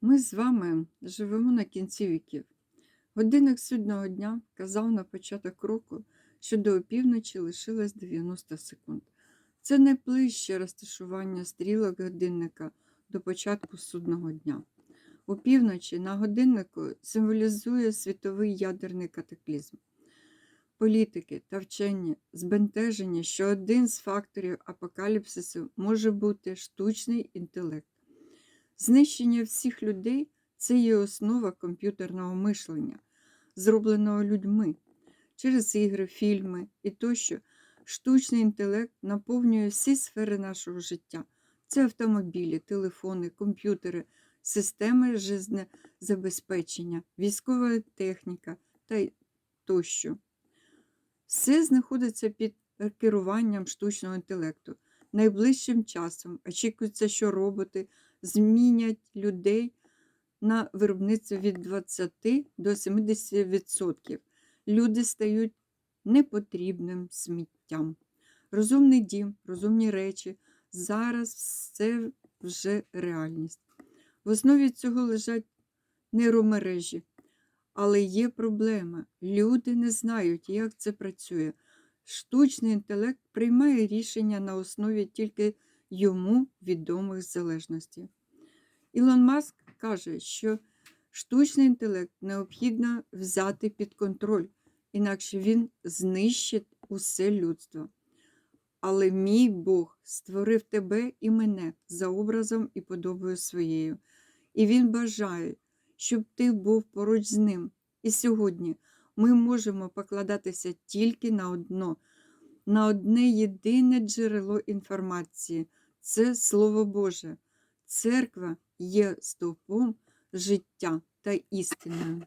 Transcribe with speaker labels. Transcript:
Speaker 1: Ми з вами живемо на кінці віків. Годинник судного дня казав на початок року, що до опівночі лишилось 90 секунд. Це найближче розташування стрілок годинника до початку судного дня. Опівночі на годиннику символізує світовий ядерний катаклізм. Політики та вчені збентежені, що один з факторів апокаліпсису може бути штучний інтелект. Знищення всіх людей це є основа комп'ютерного мишлення, зробленого людьми через ігри, фільми і тощо. Штучний інтелект наповнює всі сфери нашого життя. Це автомобілі, телефони, комп'ютери, системи жизнезабезпечення, військова техніка та тощо. Все знаходиться під керуванням штучного інтелекту. Найближчим часом очікується, що роботи змінять людей на виробництво від 20 до 70%. Люди стають непотрібним сміттям. Розумний дім, розумні речі зараз все вже реальність. В основі цього лежать нейромережі. Але є проблема. Люди не знають, як це працює. Штучний інтелект приймає рішення на основі тільки йому відомих залежностей. Ілон Маск каже, що штучний інтелект необхідно взяти під контроль, інакше він знищить усе людство. Але мій Бог створив тебе і мене за образом і подобою своєю, і Він бажає, щоб ти був поруч з ним. І сьогодні ми можемо покладатися тільки на одно, на одне єдине джерело інформації це Слово Боже. Церква є стовпом життя та істиною.